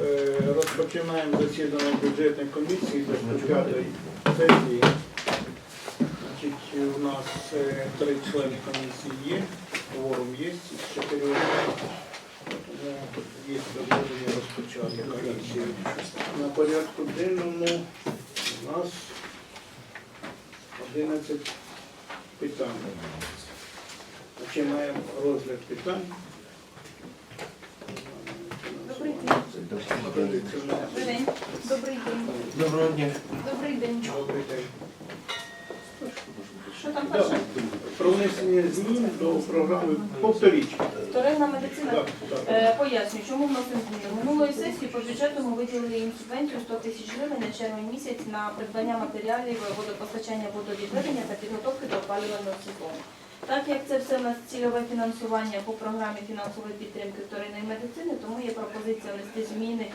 е, розпочинаємо засідання бюджетної комісії 25-ї сесії. Значить, у нас е, три члени комісії є, кворум є, чотирьох. Тому є дозволення розпочати комісію. На порядку денному у нас 11 питань. Починаємо розгляд питань. Добрий день. Добрий день. Добрий день. Доброго дня. Добрий день. Добрий день. Що там перше? Про внесення змін до програми повторіть. Вторинна медицина. Так, так. Е, Пояснюю, чому вносимо зміни. Минулої сесії по бюджету ми виділили їм субвенцію 100 тисяч гривень на червень місяць на придбання матеріалів водопостачання водовідведення та підготовки до опалювального сезону. Так як це все у нас цільове фінансування по програмі фінансової підтримки вторинної медицини, тому є пропозиція внести зміни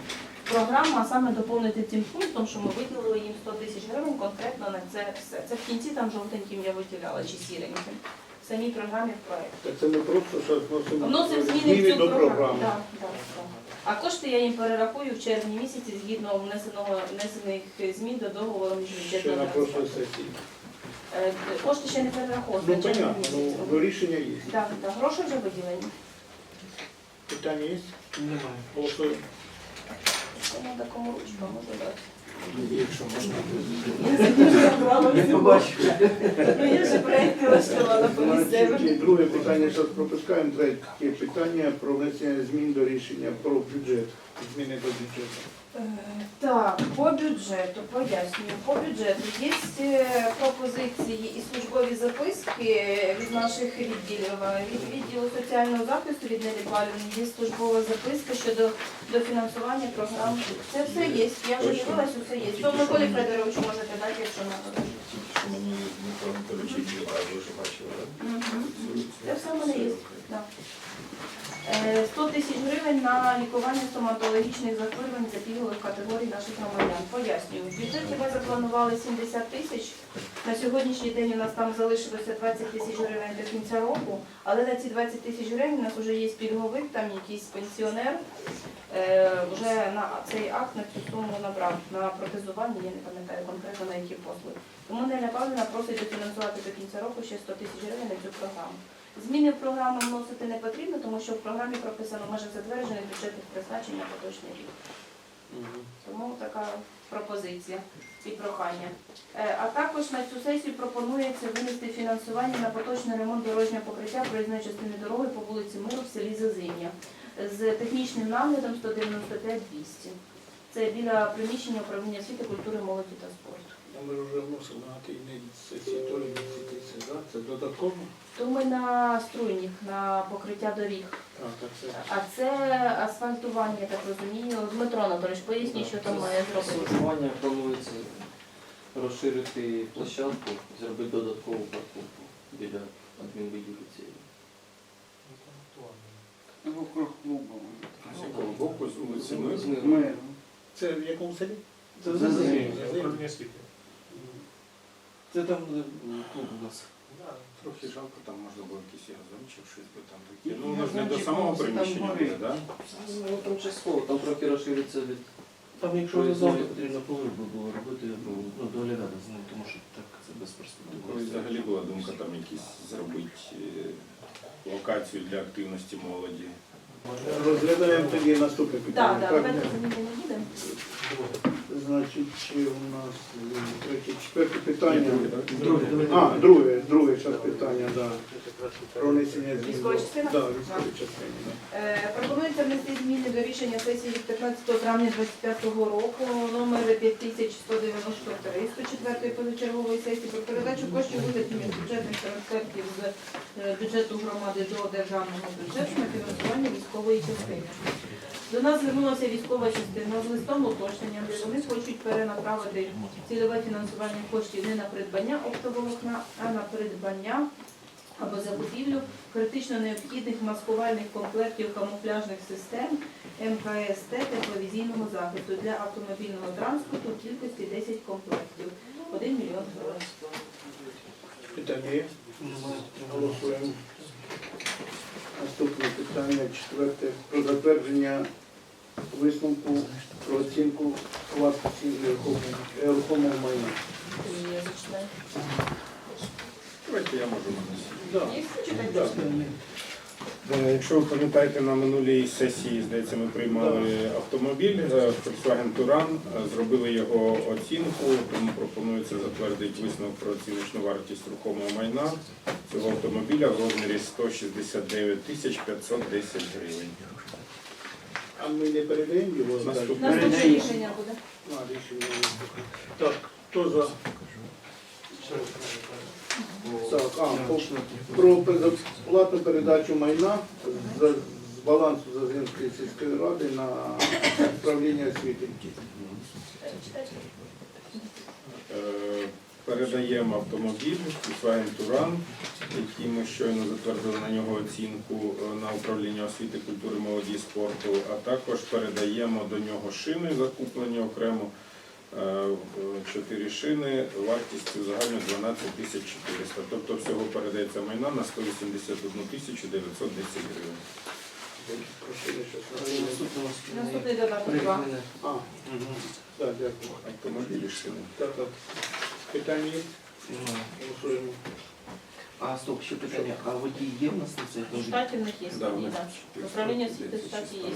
в програму, а саме доповнити цим пунктом, що ми виділили їм 100 тисяч гривень конкретно на це все. Це в кінці там жовтеньким я виділяла чи сіреньким. В самій програмі в проєкті. Це не просто, що вносимо Вносимо зміни в цю до програму. Так, так, так. А кошти я їм перерахую в червні місяці згідно внесеного внесених змін до договору між Ще на прошлій сесії. Е, Кошти ще не перераховані. Ну, понятно, ну, ну, рішення є. Так, так, гроші вже виділені. Питання є? Немає. Голосуємо. Треба кому ручку, може дати. Якщо можна. Я Не. Ну, я ж проєкти влаштувала по місцевим. друге питання, зараз пропускаємо. Третє питання про внесення змін до рішення про бюджет. Зміни до бюджету. Е, Так, по бюджету, пояснюю. По бюджету є е, пропозиції і службові записки від наших відділів. Е, Від відділу соціального захисту від Нелі Палівни є службова записка щодо дофінансування програм. Це все є. Я вже дивилась, усе є. То Миколі Федоровичу можете дати, якщо надо. Мені Дмитро Анатолійович ви вже бачили, так? Це все в мене є. Е, 100 тисяч гривень на лікування стоматологічних захворювань за пільгових категорій наших громадян. Пояснюю, в бюджеті ми запланували 70 тисяч. На сьогоднішній день у нас там залишилося 20 тисяч гривень до кінця року, але на ці 20 тисяч гривень у нас вже є пільговик, там якийсь пенсіонер. Е, вже на цей акт на цю суму набрав на протезування, я не пам'ятаю конкретно на які послуги. Тому Неля Павлівна просить дофінансувати до кінця року ще 100 тисяч гривень на цю програму. Зміни в програму вносити не потрібно, тому що в програмі прописано в межах затверджених бюджетних призначень на поточний рік. Тому така пропозиція і прохання. Е, А також на цю сесію пропонується винести фінансування на поточний ремонт дорожнього покриття проїзної частини дороги по вулиці Миру в селі Зазим'я з технічним наглядом 195 200. Це біля приміщення управління освіти, культури, молоді та спорту. Ну, Ми вже вносили на тій сесії то тисяч, да? Це додатково? То ми на струйніх, на покриття доріг. А, так це. А це асфальтування, я так розумію. Дмитро Анатолійович, поясніть, що там має зробити. Голосування планується розширити площадку, зробити додаткову парковку біля адмінвиділу цієї. Вокруг клубу. З якого боку, з вулиці ми? Ми. Це в якому селі? Це Зазимі. Зазимі. Зазимі. Це там де клуб у нас. Трохи жалко, там можна було якийсь газончик, щось би там Ну, таке. Ну, воно ж не до самого ну, приміщення буде, так? Ну там частково, там трохи розшириться від. Там, якщо ви завжди потрібно поверху було робити, ну, ну, доглядати з ним, тому що так це безперспективно. Взагалі була думка там якісь зробити е, локацію для активності молоді. Розглядаємо тоді наступне питання. так, Так, давайте замінимо не їдемо. Значить, чи у нас е, третє, четверте питання. Друге. А, друге, друге зараз питання, да. Про внесення змін. Військова частина? Да, військова частина. да. Е, Пропонується внести зміни до рішення сесії від 15 травня 2025 року номер 5193 104 позачергової сесії про передачу коштів вигляді бюджетних трансфертів з е, бюджету громади до державного бюджету на фінансування військової частини. До нас звернулася військова частина з листом уточненням, де вони хочуть перенаправити цільове фінансування коштів не на придбання оптоволокна, а на придбання або закупівлю критично необхідних маскувальних комплектів камуфляжних систем МКСТ тепловізійного захисту для автомобільного транспорту в кількості 10 комплектів. 1 мільйон гривень. Питання є? Голосуємо. Наступне питання, четверте, про затвердження висновку про оцінку вартості нерухомого майна. Давайте я можу нанести. Да. Є читати? Да. Е, Якщо ви пам'ятаєте, на минулій сесії, здається, ми приймали автомобіль е, Volkswagen Touran, е, зробили його оцінку, тому пропонується затвердити висновок про оціночну вартість рухомого майна цього автомобіля в розмірі 169 тисяч 510 гривень. А ми не передаємо його далі? Наступне. Наступне рішення буде. А, рішення. Так, хто за? Так, а, по- про безоплатну передачу майна з, з балансу Заземської сільської ради на управління освіти. Е, Передаємо автомобіль Volkswagen Touran, який ми щойно затвердили на нього оцінку е, на управління освіти, культури, молоді і спорту, а також передаємо до нього шини, закуплені окремо. е, Чотири шини вартістю загально 12 тисяч 400. Тобто всього передається майна на 181 тисячу 910 гривень. Наступний додаток так, дякую. Автомобілі шини. Так, так. Питання є? Немає. Голосуємо. А стоп, ще питання. А водій є в нас на цей В штаті в них є Да, водій, да. Управління освіти в штаті є.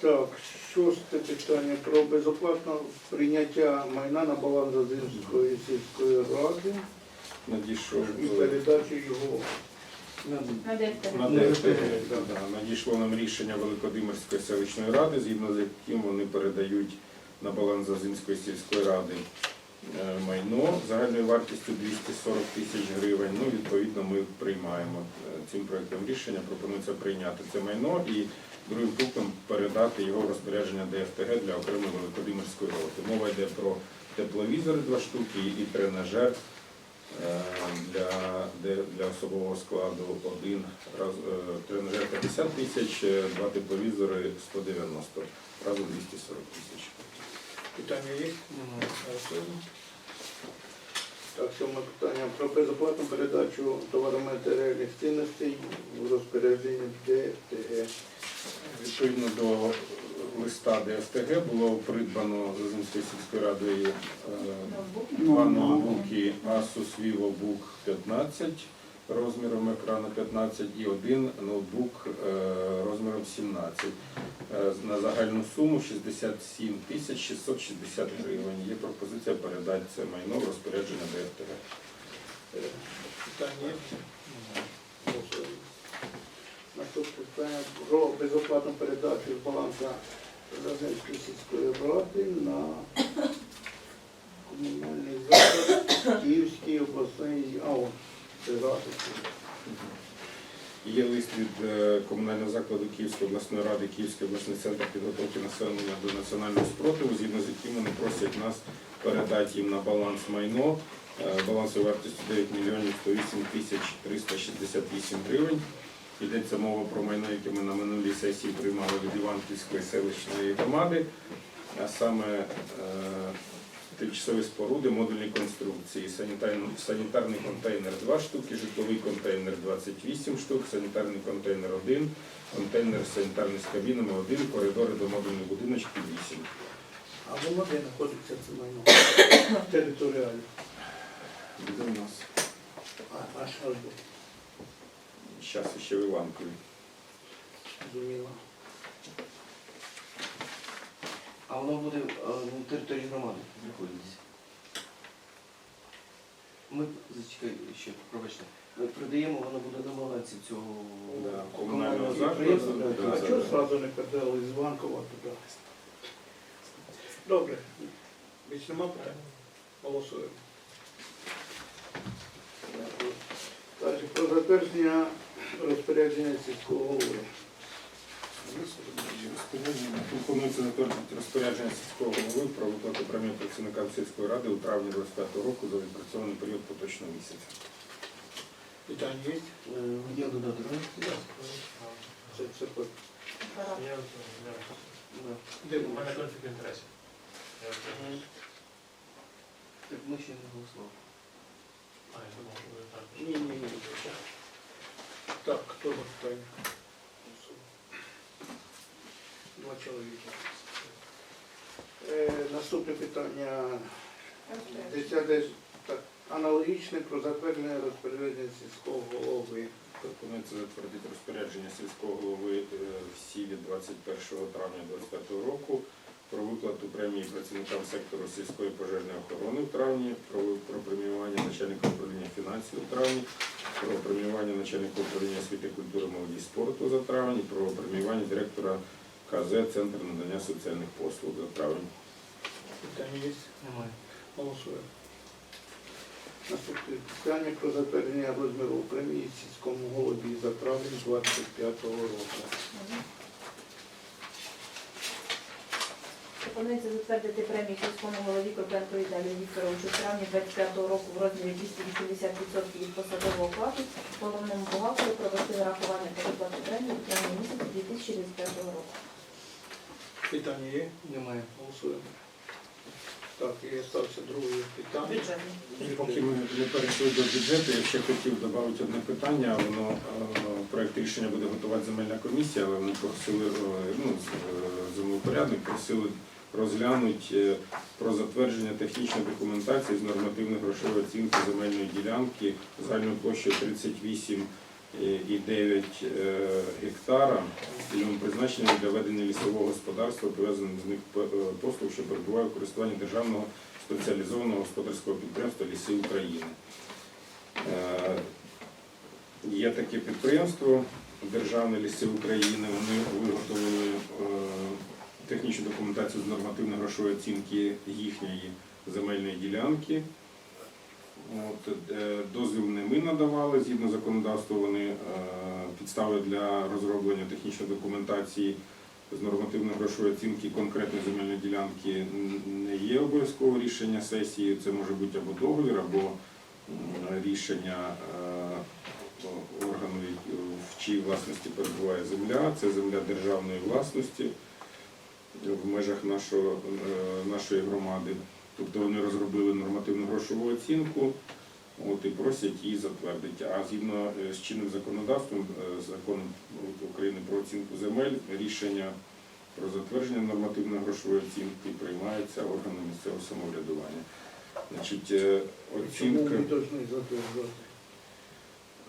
Так, шосте питання про безоплатне прийняття майна на баланс Зазимської сільської ради Надійшов і передачу його На да, да. надійшло нам рішення Великодимирської селищної ради, згідно з яким вони передають на баланс Зазимської сільської ради майно загальною вартістю 240 тисяч гривень. Ну, відповідно, ми приймаємо е, цим проектом рішення. Пропонується прийняти це майно і другим пунктом передати його в розпорядження ДФТГ для окремої Великодимирської роти. Мова йде про тепловізори два штуки і тренажер е, для, для особового складу один раз, е, тренажер 50 тисяч, е, два тепловізори 190, разом 240 тисяч. Питання є. Немає. Так, сьоме питання про безоплатну передачу товароматеріальних цінностей в розпорядження ДТГ. Відповідно до листа ДФТГ було придбано з Зазимською сільською радою е, два ноутбуки Asus VivoBook 15 розміром екрану 15 і один ноутбук е, розміром 17 е, на загальну суму 67 тисяч 660 гривень. Є пропозиція передати це майно в розпорядження ДФТГ. Е, Питання. Наступне питання про безоплатну передачу з балансу Заземської сільської ради на комунальний заклад Київський обласний АО. Є лист від е, комунального закладу Київської обласної ради, Київський обласний центр підготовки населення до національного спротиву, згідно з яким вони просять нас передати їм на баланс майно е, балансовою вартістю 9 мільйонів 108 тисяч 368 гривень. Йдеться мова про майно, яке ми на минулій сесії приймали від Іванківської селищної громади, а саме е, тимчасові споруди, модульні конструкції, санітарний, санітарний контейнер 2 штуки, житловий контейнер 28 штук, санітарний контейнер 1, контейнер санітарний з кабінами 1, коридори до модульних будиночків 8. А воно де знаходиться це майно? Територіально. Буде у нас А, аж аж зараз ще в Іванкові. Зрозуміло. А воно буде е, на території громади знаходитися. Ми зачекай ще, пробачте. Ми продаємо, воно буде на балансі цього Да, комунального комунального підприємства. закладу, да, А да, чого да. одразу не передали з Іванкова туди? Добре. Більш нема питань? Голосуємо. Дякую. Далі про затвердження розпорядження сільського голови. Пропонується затвердити розпорядження сільського голови про виплату премії працівникам сільської ради у травні 25 року за відпрацьований період поточного місяця. Питання є? Е, Є додаток, так? Це, це по- Я, де у мене конфлікт інтересів. Так ми ще не голосували. а, я думав, що ви так. Ні, ні, ні. Так, хто питання? Чоловіка. Е, наступне питання. Десяте так, аналогічне про затвердження розпорядження сільського голови. Пропонується затвердити розпорядження сільського голови е, в сілі 21 травня 2025 року про виплату премії працівникам сектору сільської пожежної охорони в травні, про, про преміювання начальника управління фінансів у травні, про преміювання начальника управління освіти, культури, молоді і спорту за травень, про преміювання директора КЗ Центр надання соціальних послуг за травень. Питання є? Немає. Голосуємо. Наступне питання про затвердження розміру премії сільському голові за травень 25 року. Пропонується затвердити премію сільському голові Кропенко Віталію Вікторовичу в травні 25 року в розмірі 280% від посадового окладу, головному бухгалтеру провести нарахування та виплату премії в травні місяці 2025 року. Питання є? Немає. Голосуємо. Так, і стався друге питання. Поки ми не перейшли до бюджету, я ще хотів додати одне питання. Воно проєкт рішення буде готувати земельна комісія, але ми просили е, ну, е, землепорядник, просили розглянути е, про затвердження технічної документації з нормативної грошової оцінки земельної ділянки загальною площею 38 і 9 е, гектара цільовим призначенням для ведення лісового господарства, пов'язаних з них е, послуг, що перебуває в користуванні державного спеціалізованого господарського підприємства Ліси України. Е, є таке підприємство Державне ліси України, вони виготовили технічну документацію з нормативної грошової оцінки їхньої земельної ділянки. От, е, дозвіл не ми надавали згідно законодавства. Вони е, підстави для розроблення технічної документації з нормативно-грошової оцінки конкретної земельної ділянки не є обов'язково рішення сесії. Це може бути або договір, або рішення е, органу, в чиїй власності перебуває земля. Це земля державної власності в межах нашого, нашої громади. Тобто вони розробили нормативну грошову оцінку от, і просять її затвердити. А згідно е, з чинним законодавством, е, законом України про оцінку земель, рішення про затвердження нормативної грошової оцінки приймається органом місцевого самоврядування. Значить, е, Чому оцінка?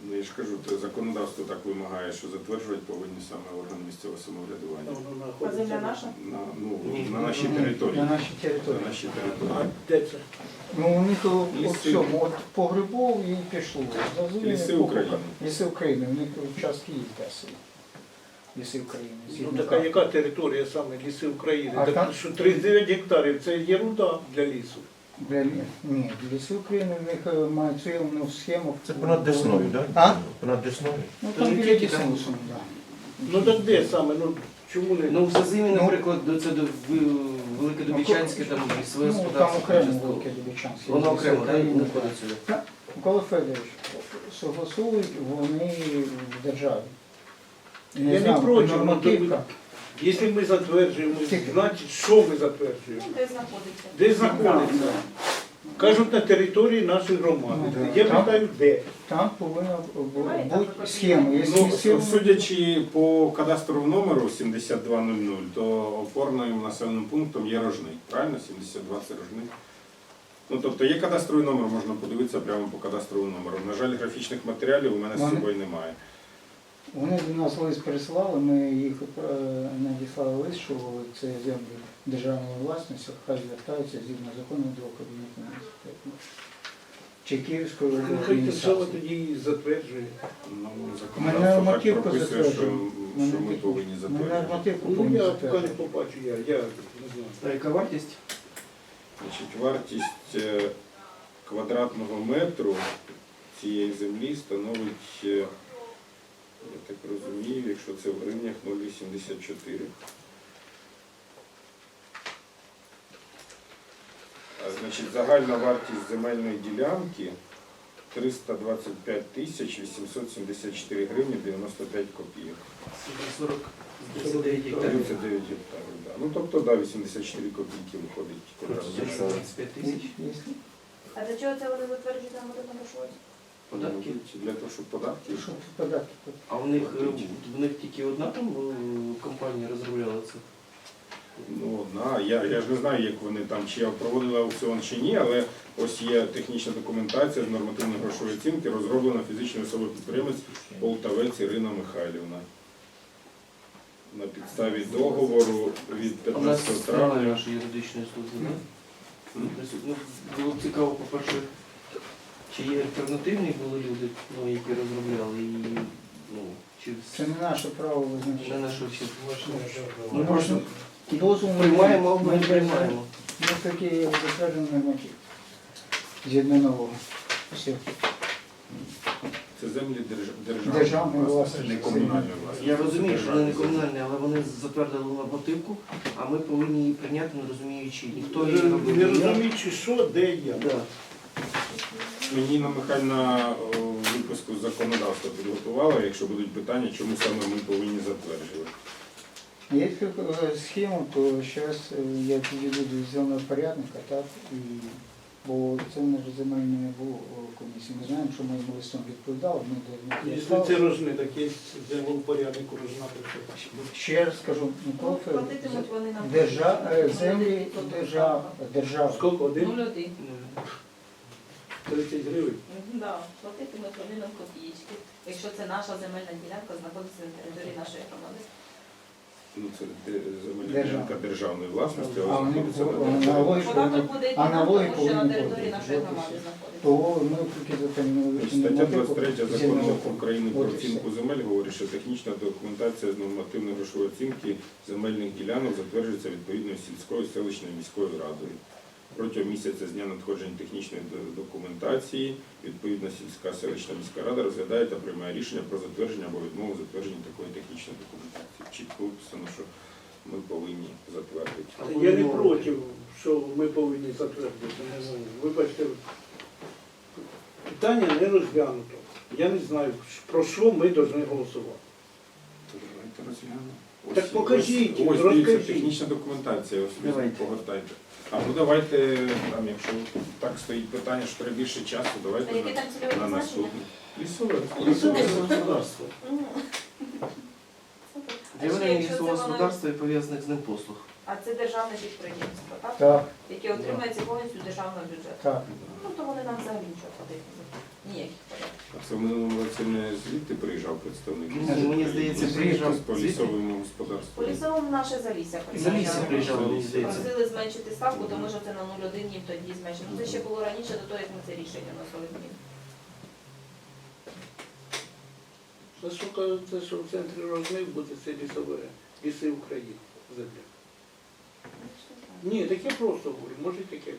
Ну я ж кажу, те законодавство так вимагає, що затверджувати повинні саме органи місцевого самоврядування. Воно А земля наша? На, ну, Ні. на нашій Ні, території. На нашій території. На нашій А території. де це? Ну, у них о- Ліси. от цьому, от по Грибов і пішло. Зазулі Ліси України. Ліси України, у них участки є теж. Ліси України. Ну згідно така карти. яка територія саме ліси України? А Так там- що 39 гектарів це єрунда для лісу. Для, ні, ліси України в них е, мають цілу схему. Це понад Десною, так? А? Понад Десною. Ну там біля тільки так. Ну так де саме? Ну чому не? Ну, в Зазимі, Ну, наприклад, до це до Велике Добічанське, там лісове Ну, там господарство. окремо частково. велике Дубичанське. Воно окремо, так, України, знаходить сюди. Микола Федорович, согласують вони в державі. Я не знаю, проти, ну, нормативка. Якщо ми затверджуємо, Тільки- значить що ми затверджуємо? Де знаходиться? Де знаходиться? Кажуть на території нашої громади. Ну, Я там- питаю, де? Там повинна бути схема. Якщо Ну, схема- судячи по кадастровому номеру 7200, то опорним населеним пунктом є рожник. Правильно? 72 це рожник. Ну, тобто є кадастровий номер, можна подивитися прямо по кадастровому номеру. На жаль, графічних матеріалів у мене з Вони- собою немає. Вони до нас лист прислали, ми їх е, надіслали лист, що це землі державної власності, хай звертаються згідно закону до кабінету міністрів. Чи Київської Ну, адміністрації. тоді і затверджує. Ну, Ми нормативку затверджуємо. що ми повинні Ми затверджувати. нормативку Ну повинні я поки не побачу, я, я не знаю. А яка вартість? Значить, вартість е, квадратного метру цієї землі становить, е, я так розумію, якщо це в гривнях 0,84. А, Значить, загальна вартість земельної ділянки 325 тисяч 874 гривні 95 копійок. 40 39 гектарів. 39 гектарів, да. Ну тобто, да, 84 копійки виходить квадратний метр. 25 тисяч. А для чого це вони затверджують нам на грошові? Податки. Для того, щоб податки. Щоб податки. А в них, е, в них тільки одна там е, компанія розробляла це? Ну, одна. Я, я ж не знаю, як вони там, чи проводили аукціон чи ні, але ось є технічна документація з нормативної грошової оцінки, розроблена фізичною особою підприємець Полтавець Ірина Михайлівна. На підставі договору від 15 травня. юридичної служби, так? Ну, було б цікаво, по-перше, чи є альтернативні були люди, ну, які розробляли і ну, чи Це не наше право не визначати. на що чи Ми Ми просто дозвол ми приймаємо, або ми не приймаємо. Ми таки затверджений норматив. Згідно нового. Це землі держ- державної Державної власності, власності. не комунальної власності. Я розумію, що вони не комунальні, але вони затвердили нормативку, а ми повинні її прийняти, не розуміючи, ніхто її Не робив. не ні я. розуміючи, що, де є. Да. Ніна Михайлівна о, випуску законодавства підготувала. Якщо будуть питання, чому саме ми повинні затверджувати. Якщо е, схему, то зараз я підійду до земного порядника, так, і, бо це не земельне не було комісії. Ми знаємо, що ми їм листом відповідали, ми до них Якщо це відповідали. так є землеупорядник знати, що Ще раз скажу, Микола Ну, Федорович, вони нам. держа, е, землі держав, держава. Скільки? Один? 0,1. 30 гривень. Да, платитимуть вони нам копієчки, якщо це наша земельна ділянка знаходиться на території нашої громади. Ну, це де- земельна Держава. ділянка державної власності, А вони знаходиться на на логіку, Податок буде йти а на нам, логіку що на території нашої громади знаходиться. То ми тільки затримали. Стаття 23 закону України про От і оцінку земель говорить, що технічна документація з нормативної грошової оцінки земельних ділянок затверджується відповідною сільською селищною міською радою. Протягом місяця з дня надходження технічної документації відповідна сільська селищна міська рада розглядає та приймає рішення про затвердження або відмову затвердження такої технічної документації. Чітко виписано, що ми повинні затвердити. Я не проти, що ми повинні затвердити. Вибачте, питання не розглянуто. Я не знаю, про що ми повинні голосувати. Давайте розглянемо. Так покажіть, ось, ось дивіться, технічна документація, ось Давайте. погортайте. А ну давайте, там, якщо так стоїть питання, що треба більше часу, А давайте яке на, там цільове на призначення? наступне. Лісове. Лісове господарство. Ну, А Для ще ведення якщо це лісового господарства і пов'язаних з ним послуг. А це державне підприємство, так? Так, Яке отримується повністю державного бюджету. так. Ну то вони нам взагалі нічого платити не будуть. Ніяких податків. А це в минулому році не звідти приїжджав представник. Ну, мені здається, приїжджав по звідти. лісовому господарству. По лісовому наше залісся Залісся мені здається. Просили зменшити ставку, тому що це на 0,1 їм тоді зменшили. Ну це ще було раніше до того, як ми це рішення вносили зміни. Це що кажуть, що в центрі розмив буде це лісове, ліси України. Земля. Ні, таке просто говорю, може таке.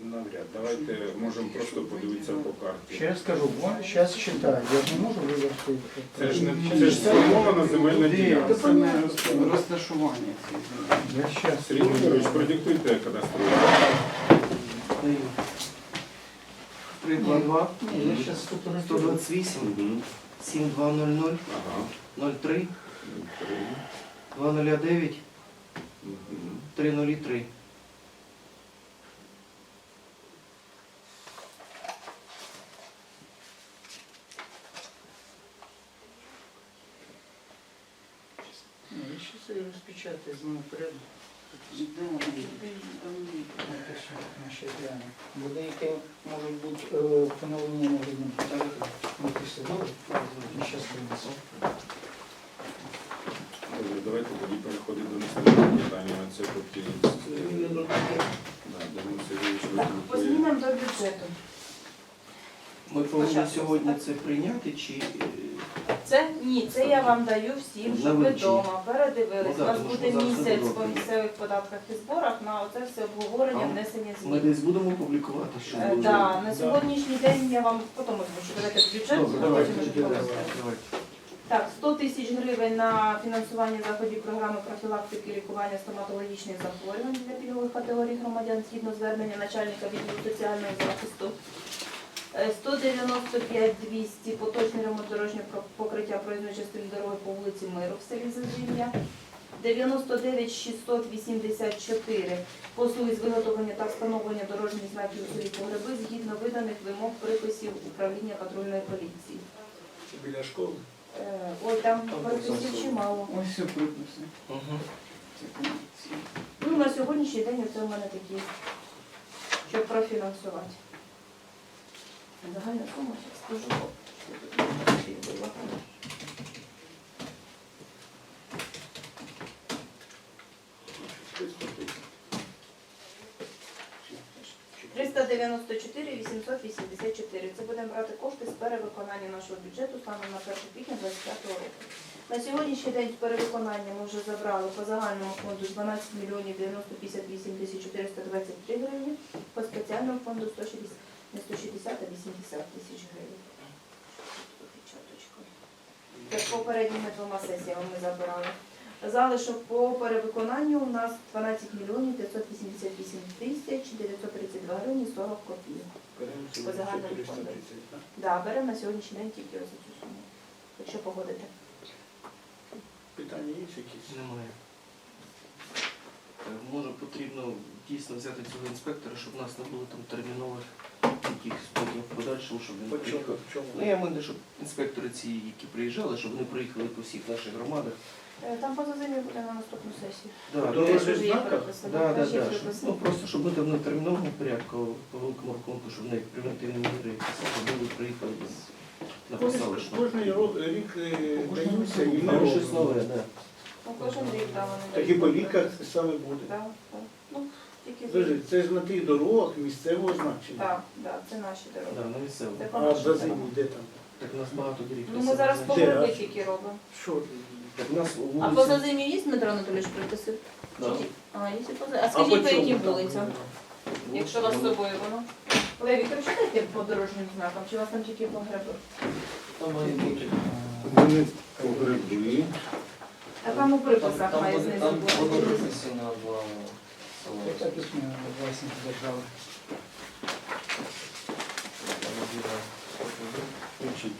Навряд. Давайте можемо просто подивитися по карті. Ще раз скажу, вон зараз читаю, я ж не можу вивести. Це ж не це ж сформована земельна ділянка. Це не розташування цієї землі. Я зараз. Сергій Дмитрович, продиктуйте кадастровий. Даю. 322 Я зараз фотографую. 128 Мгм. 7200 Ага. 03 Три. 209 Мгм. 303. Ні, Я зараз її розпечатаю, з ними порядок. Де вони? Наші гляну. Бо деякі можуть бути е, поновлення на рівні. Ну, після добре. Зараз принесу. Добре, давайте тоді переходимо до наступного питання. Це Так, по змінам до бюджету. Ми повинні сьогодні це прийняти чи е, Це ні, це я вам даю всім, щоб ви вдома передивились. Ну, У так, нас тому що буде місяць по місцевих податках і зборах на оце все обговорення, А внесення ми змін. десь будемо публікувати, що Е, буде? Да, на сьогоднішній день я вам потім озвучу. Давайте бюджет, Добре, потім давайте, вже тоді, давайте, поговоримо. давайте. Так, 100 тисяч гривень на фінансування заходів програми профілактики лікування стоматологічних захворювань для пільгових категорій громадян згідно звернення начальника відділу соціального захисту. Е, 195 200 поточний ремонт дорожнього покриття проїзної частини дороги по вулиці Миру в селі Зазім'я. 99 684 послуги з виготовлення та встановлення дорожніх знаків у селі Погреби згідно виданих вимог приписів управління патрульної поліції. біля школи. Е, Ой, там приписів чимало. Ось все приписи. Мгм. Ну, Ну, на сьогоднішній день це у мене такі, щоб профінансувати. Загальна сума, зараз скажу. що тут була. 394 884. Це будемо брати кошти з перевиконання нашого бюджету станом на 1 квітня 2025 року. На сьогоднішній день перевиконання ми вже забрали по загальному фонду 12 мільйонів 958 тисяч 423 гривні, по спеціальному фонду 160, не 160 80 тисяч гривень. Це попередніми двома сесіями ми забирали. Залишок по перевиконанню у нас 12 мільйонів 588 тисяч 932 гривні 40 копійок. По загальному фонду. так? Да, беремо на сьогоднішній день тільки ось цю суму. Якщо погодите. Питання є якісь? Немає. Е, Може потрібно дійсно взяти цього інспектора, щоб у нас не було там термінових якихось потім в подальшому, щоб він приїхав. Ну я маю, щоб інспектори ці, які приїжджали, щоб вони приїхали по всіх наших громадах. Е, Там поза землі буде на наступну сесію. Да, ну, переписано. Да, да, да, щоб, ну просто щоб ми там на терміновому порядку, по великому рахунку, щоб вони превентивні міри були приїхали без написали, що Кожний ро- рік е, даються і ми ну, щось робимо. нове, да. Ну, кожен рік, да, вони Так і дають. по ліках саме буде. Да, так. Ну, тільки це ж на тих дорогах місцевого значення. Так, да, це наші дороги. Да, на місцевому. Це А за дороги. зиму де там? Так у нас багато доріг. Ну, ми зараз по Де? гриби тільки робимо. Що? Так у нас А вулиці... поза зимі є Дмитро Анатолійович приписи? Да. Чи А, є поза. А скажіть, по чому яким вулицям? Якщо у вас з собою воно. Леві, ви читаєте по дорожнім знакам, чи у вас там тільки по грибах? Там має бути. Вони погреби. А там у приписах Там має буде- знизу там бути. прописано два Це письмо власність держави.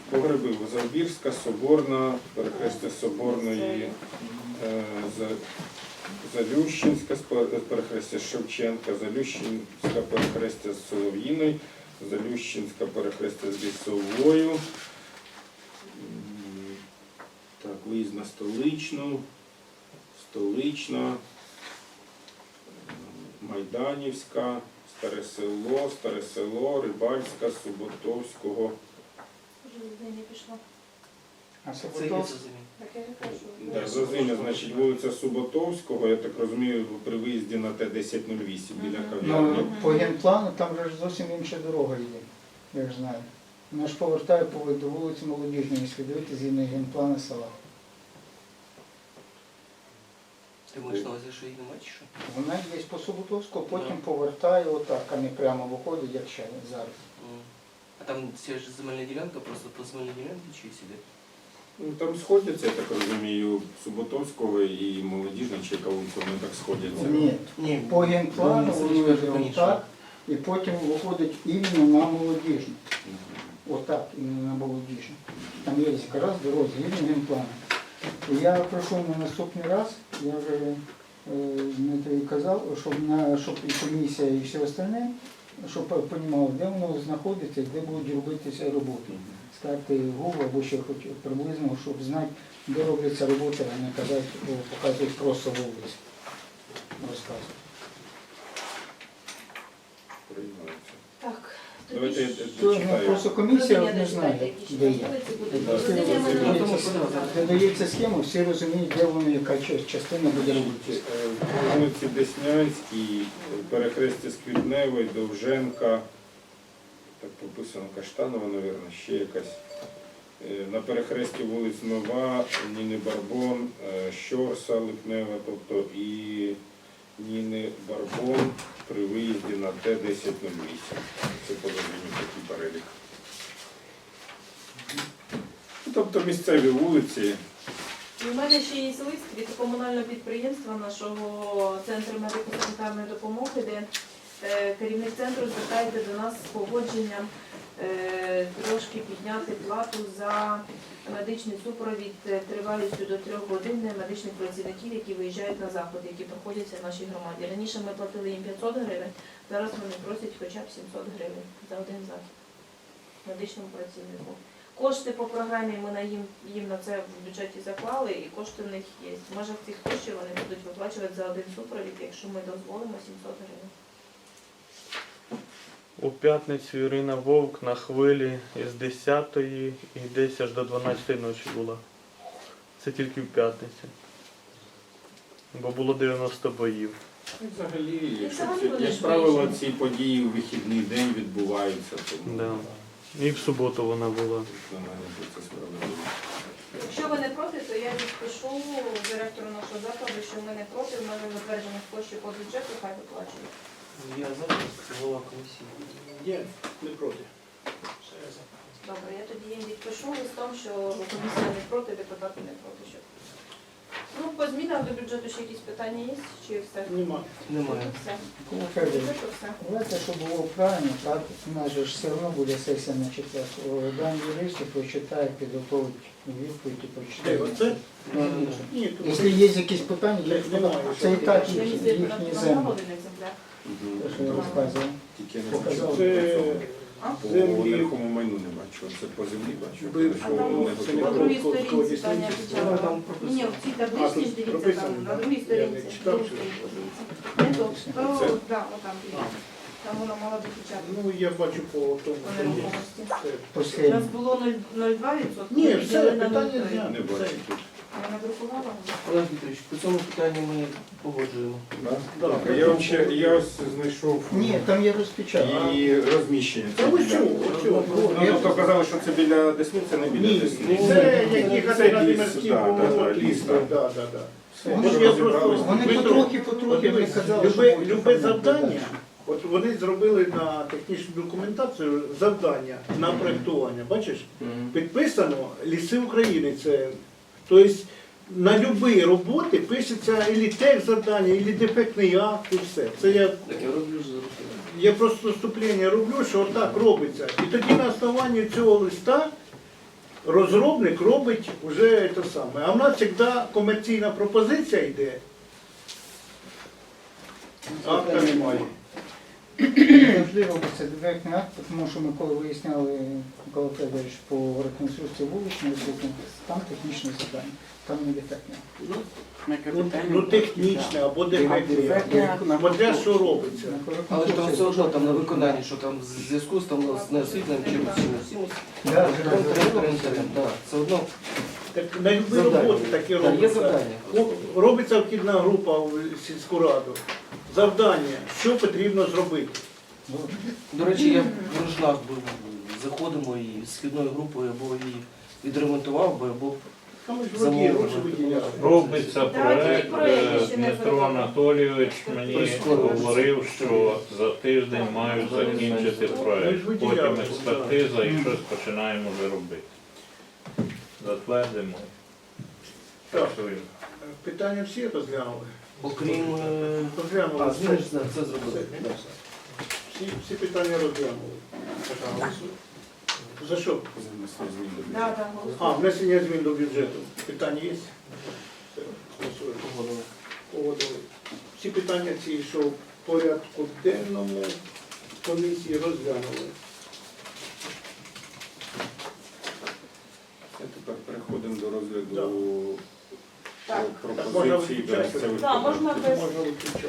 Погреби Завбірська, Соборна, перехрестя Соборної, е, За- Залющинська, перехрестя Шевченка, Залющинська перехрестя з Солов'їною, Залющинська перехрестя з Лісовою. Так, виїзд на столичну, столична, Майданівська, Старе село, Старе село, Рибальська, Суботовського. Вже не пішло. А Це є Сокотов, за зимі. Так я не кажу. Да, Зазиня, значить, вулиця Суботовського, я так розумію, при виїзді на Т-1008 біля Мгм. кав'ярні. ну, по генплану там же ж зовсім інша дорога йде, я ж знаю. Вона ж повертає по до вулиці Молодіжної, якщо дивитися згідно генплану села. Ти маєш на увазі, що її немає чи що? Вона є по Суботовську, потім повертає отак, а не прямо виходить, як ще зараз. М. А там ця ж земельна ділянка, просто по земельній ділянці чи сюди? Ну, там сходяться, я так розумію, Суботовського і Молодіжна, чи яка вони так сходяться. Ні, Ні, по генплану Це воно ж йде отак, і потім виходить іменно на Молодіжну. Отак, іменно на Молодіжну. Там є якраз дорога згідно генплану. Я прийшов на наступний раз, я вже е, Дмитрий казав, щоб, на, щоб і комісія і все остальне, щоб розуміли, де воно знаходиться, де будуть робитися роботи. Сказати Google або ще хоч приблизно, щоб знати, де робляться роботи, а не казати, показують просто вулицю. Розказують. Приймається. Так. Давайте я ну, просто комісія не знає, де є. вулиці будуть. Да, Розуміння ми це не тому можемо подобається. сказати. Де дається схема, всі розуміють, де воно, яка ча- частина буде робитися. Е, по Вулиці Деснянській, перехрестя Сквітневої, Довженка, так прописано Каштанова, мабуть, ще якась. Е, На перехресті вулиць Нова, Ніни Барбон, е, Щорса, Липнева, тобто і Ніни Барбон при виїзді на Т-1008. Це подозріння такий перелік. Ну, Тобто місцеві вулиці, І в мене ще є лист від комунального підприємства нашого центру медико-санітарної допомоги, де е, керівник центру звертається до нас з погодженням трошки підняти плату за медичний супровід е, тривалістю до трьох годин медичних працівників, які виїжджають на заходи, які проходяться в нашій громаді. Раніше ми платили їм 500 гривень, зараз вони просять хоча б 700 гривень за один захід медичному працівнику. Кошти по програмі ми на їм, їм на це в бюджеті заклали, і кошти в них є. В межах цих коштів вони будуть виплачувати за один супровід, якщо ми дозволимо 700 гривень. У п'ятницю Ірина Вовк на хвилі з 10 і десь аж до 12 ночі була. Це тільки в п'ятницю. Бо було 90 боїв. І Взагалі, якщо ці- як правило, ці події у вихідний день відбуваються, тому Да. І в суботу вона була. це. Якщо ви не проти, то я відпишу директору нашого закладу, що ми не проти, в мене затверджених коштів по бюджету, хай виплачують. Я зараз голова комісії. Є, не проти. Добре, я тоді їм відпишу листом, що комісія не проти, депутати не проти. Що... Ну, по змінам до бюджету ще якісь питання є? Чи все? Нема. Немає. Все. Микола бюджету все. Давайте, щоб було правильно, так, у нас же ж все одно буде сесія на четвер. Дан юристи прочитає, підготовить відповідь і Де, прочитає. оце? Ну, ну, Ні, тут Якщо є якісь питання, Немає, це і так їх- місце їхні на землі, один екземпляр. Те, що я розказував. Тільки не бачу. Це По землі майну не бачу. Це по землі бачу. бившого А там Не це готово. Другій Кого- кого сторінці Таня дійсно? Там Ні, в цій А, табличці тут ж дивіться прописано, там, да? на другій Я сторінці. читав, Другій. Не то, то, Це? да, отам. Там воно мало допечатано. Ну, я бачу по тому. По нерухомості. Це- У нас було 0,2%. Ні, все, питання 0,3. зняли. Не бачу тут. Олег Вікторович, по цьому питанню ми погоджуємо. Да. Я вам ще я ось знайшов Ні, там є розпечатка. її розміщення. Та ви що? ви що? Ну, то казали, що це біля Десни, це не біля Ні, Десни. це які Це Гадимирські ліс, да, да, да, ліс, Да, так. да, да. Вони, ж я просто- вони Дмитро, потрохи, потрохи Подивись, казали, що любе, будуть любе оформляти. завдання, от вони зробили на технічну документацію завдання на проєктування. Бачиш, підписано Ліси України. Це, тобто на любі роботи пишеться і тех завдання, і дефектний акт, і все. Це я, Так я роблю я просто вступлення роблю, що отак робиться. І тоді на основанні цього листа розробник робить вже те саме. А в нас завжди комерційна пропозиція йде. Акта немає. Завжди робиться дефектний акт, тому що ми коли виясняли Микола Федорович по реконструкції вуличної там технічне завдання, там не дефектний акт. Ну, ну технічне або дефектне. Дефектний акт що робиться. Але ж там все одно там на виконанні, що там в зв'язку з там з неосвітленим чимось чимось. Да, да, да. Трин-трин-трин-трин, да. Це одно Так на любі Завдання. роботи таке Так, є робиться. завдання. Ну, Робиться вхідна група в сільську раду. Завдання, що потрібно зробити. До речі, я в Рожнах був, заходимо і з східною групою або її відремонтував би, або Там ж Замовлення. гроші виділяли. Робиться проект. е, Дмитро. Анатолійович мені говорив, що за тиждень мають закінчити проект. Потім експертиза і щось починаємо вже робити. Затвердимо. Так, Працюємо. питання всі розглянули. Окрім. е, Розглянули. А, все. зміни ж це зробили. Все. Всі, всі питання розглянули. За що? Да, да, А, внесення змін до бюджету. Питання є? Все, голосуємо. Погодили. Погодили. Всі питання ці, що в порядку денному комісії розглянули. Тепер переходимо до розгляду Да. Так. пропозиції. до виключати? Так, можна без- виключати.